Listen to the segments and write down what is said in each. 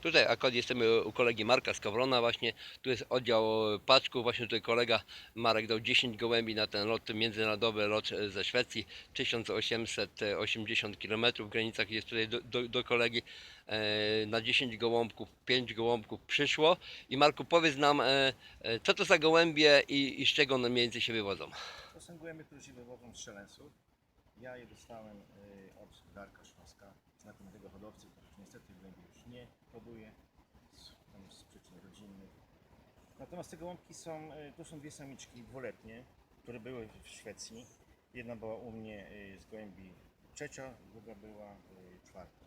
Tutaj akurat jesteśmy u kolegi Marka Skawrona właśnie, tu jest oddział paczków, właśnie tutaj kolega Marek dał 10 gołębi na ten lot międzynarodowy, lot ze Szwecji, 1880 km w granicach jest tutaj do, do, do kolegi. E, na 10 gołąbków, 5 gołąbków przyszło. I Marku powiedz nam, e, e, co to za gołębie i, i z czego one mniej więcej się wywodzą. To są gołębie, które się wywodzą z. Ja je dostałem y, od Darka Szmaska, znakomitego hodowcy, który niestety gołębi już nie hoduje z, tam z przyczyn rodzinnych. Natomiast te gołąbki są, y, to są dwie samiczki dwuletnie, które były w Szwecji. Jedna była u mnie y, z gołębi trzecia, druga była czwarta.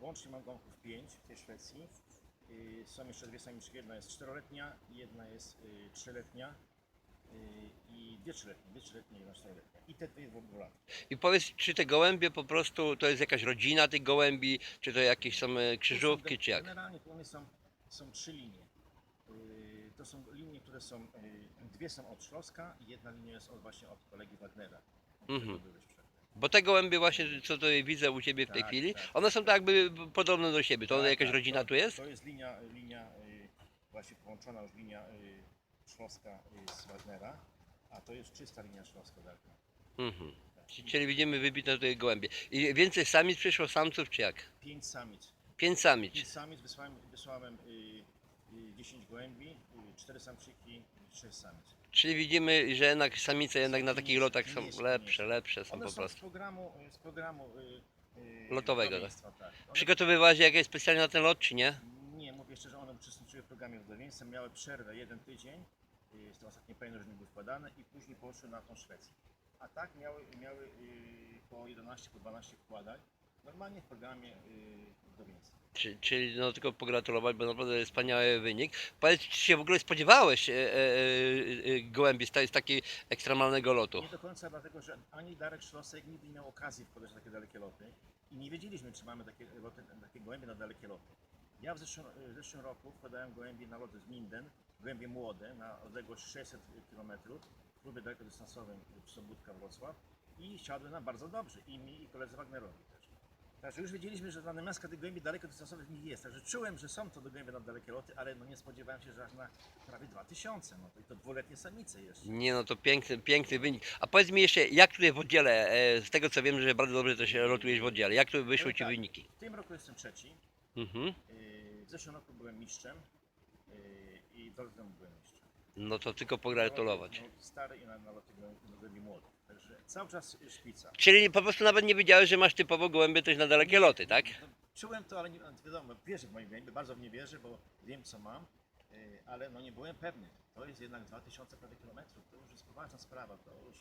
Łącznie mam gołąbków pięć w tej Szwecji. Są jeszcze dwie samiczki, jedna jest czteroletnia, jedna jest trzyletnia. I dwie trzyletnie, dwie trzyletnie i jedna czteroletnia. I te dwie dwulatki. I powiedz, czy te gołębie po prostu to jest jakaś rodzina tych gołębi, czy to jakieś są e, krzyżówki, czy jak? Generalnie to one są, są trzy linie. Yy, To są linie, które są, yy, dwie są od Szloska i jedna linia jest od, właśnie od kolegi Wagnera. którego Mhm. byłeś przedtem. Bo te gołębie właśnie, co tutaj widzę u Ciebie w tej Tak, chwili, tak. one są tak jakby podobne do siebie. To Tak, jakaś tak, rodzina to, tu jest? To jest linia, linia yy, właśnie połączona już linia yy, Szloska yy, z Wagnera, a to jest czysta linia Szloska Darka. Mhm. Czyli- widzimy wybitne tutaj gołębie. I więcej samic przyszło, samców, czy jak? Pięć samic. Pięć samic. Pięć samic wysłałem, wysłałem yy, yy, 10 gołębi, yy, cztery samczyki i 6 samic. Czyli widzimy, że jednak samice jednak na takich lotach są lepsze, lepsze są One po są z prostu. programu, z programu yy, yy, Lotowego, tak? tak. One, Przygotowywałeś jakieś specjalnie na ten lot, czy nie? Nie, mówię szczerze, one uczestniczyły w programie lotownictwa, miały przerwę jeden tydzień, yy, z tym ostatnie pojemne już nie były wkładane i później poszły na tą Szwecję. A tak miały, miały yy, po 11, po 12 wkładań, normalnie w programie yy, lotownictwa. Czy, czyli no tylko pogratulować, bo naprawdę wspaniały wynik. Powiedz, czy się w ogóle spodziewałeś e, e, e, gołębi z, z takiego ekstremalnego lotu? Nie do końca, dlatego że ani Darek Szlosek nigdy nie miał okazji wkładać na takie dalekie loty i nie wiedzieliśmy, czy mamy takie, loty, takie gołębie na dalekie loty. Ja w zeszłym, w zeszłym roku wkładałem gołębie na loty z Minden, gołębie młode, na odległość 600 km w klubie dalekodystansowym w Sobótka Wrocław i siadły nam bardzo dobrze, i mi, i koledzy Wagnerowi też. Także już wiedzieliśmy, że na miasta tych gołębi dalekodystansowych nich jest, także czułem, że są to do gołębie na dalekie loty, ale no nie spodziewałem się, że aż na prawie 2000, no to i to dwuletnie samice jeszcze. Nie no, to piękny, piękny wynik. A powiedz mi jeszcze, jak tutaj w oddziale, e, z tego co wiem, że bardzo dobrze też lotujesz w oddziale, jak tu wyszły Ci Tak. wyniki? W tym roku jestem trzeci, Mhm. Yy, W zeszłym roku byłem mistrzem yy, i do rok temu byłem mistrzem. No to tylko pogratulować. No, stary i na, na loty byłem byłem młody. Także cały czas szpica. Czyli po prostu nawet nie wiedziałeś, że masz typowo gołębie też na dalekie loty, tak? No, Czułem to, ale nie, wiadomo, wierzę w moje gołębie, bardzo w nie wierzę, bo wiem co mam, yy, ale no nie byłem pewny. To jest jednak 2000 prawie kilometrów, to już jest poważna sprawa, to już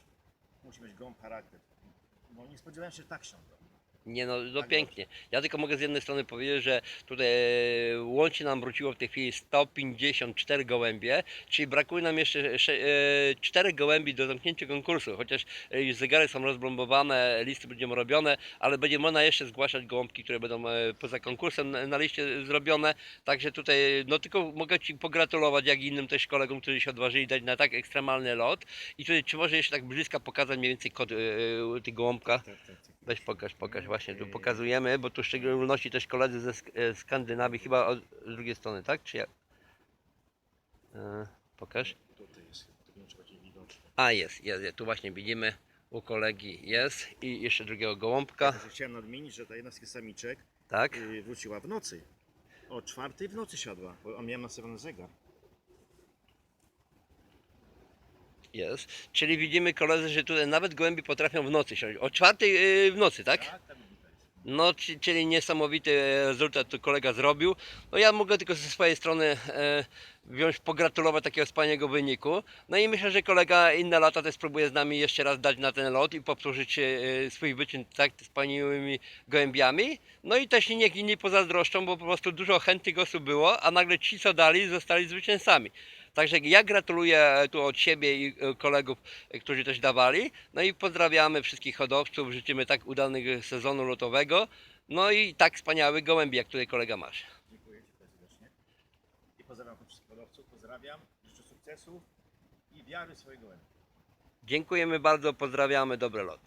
musi mieć gołąb charakter. No nie spodziewałem się, że tak siądą. Nie no, no Tak pięknie. Ja tylko mogę z jednej strony powiedzieć, że tutaj e, łącznie nam wróciło w tej chwili 154 gołębie, czyli brakuje nam jeszcze 4 gołębi do zamknięcia konkursu, chociaż e, już zegary są rozblombowane, listy będziemy robione, ale będzie można jeszcze zgłaszać gołąbki, które będą e, poza konkursem na, liście zrobione, także tutaj no tylko mogę Ci pogratulować, jak i innym też kolegom, którzy się odważyli dać na tak ekstremalny lot i tutaj czy może jeszcze tak bliska pokazać mniej więcej kod e, e, tych gołąbka? Tak, tak, tak. Weź pokaż, pokaż, właśnie tu pokazujemy, bo tu w szczególności też koledzy ze e, Skandynawii, chyba od z drugiej strony, tak? Czy ja? E, pokaż. Tutaj jest, to widoczne. A jest, jest, jest, tu właśnie widzimy, u kolegi jest i jeszcze drugiego gołąbka, Także Chciałem nadmienić, że ta jedna z tych samiczek tak? yy, wróciła w nocy. O czwartej w nocy siadła, bo miałem nastawiony zegar. Jest. Czyli widzimy koledzy, że tutaj nawet gołębi potrafią w nocy siąść. O czwartej e, w nocy, tak? Tak, tak. No, czyli niesamowity rezultat tu kolega zrobił. No ja mogę tylko ze swojej strony e, wziąć, pogratulować takiego wspaniałego wyniku. No i myślę, że kolega inne lata też spróbuje z nami jeszcze raz dać na ten lot i powtórzyć e, swój wyczyn tak wspaniałymi gołębiami. No i też niech inni pozazdroszczą, bo po prostu dużo chętnych osób było, a nagle ci co dali zostali zwycięzcami. Także ja gratuluję tu od siebie i e, kolegów, e, którzy też dawali. No i pozdrawiamy wszystkich hodowców, życzymy tak udanego sezonu lotowego. No i tak wspaniały gołębi, jak tutaj kolega masz. Dziękuję Ci serdecznie. I pozdrawiam wszystkich hodowców, pozdrawiam, życzę sukcesów i wiary swojego łębia. Dziękujemy bardzo, pozdrawiamy, dobre lot.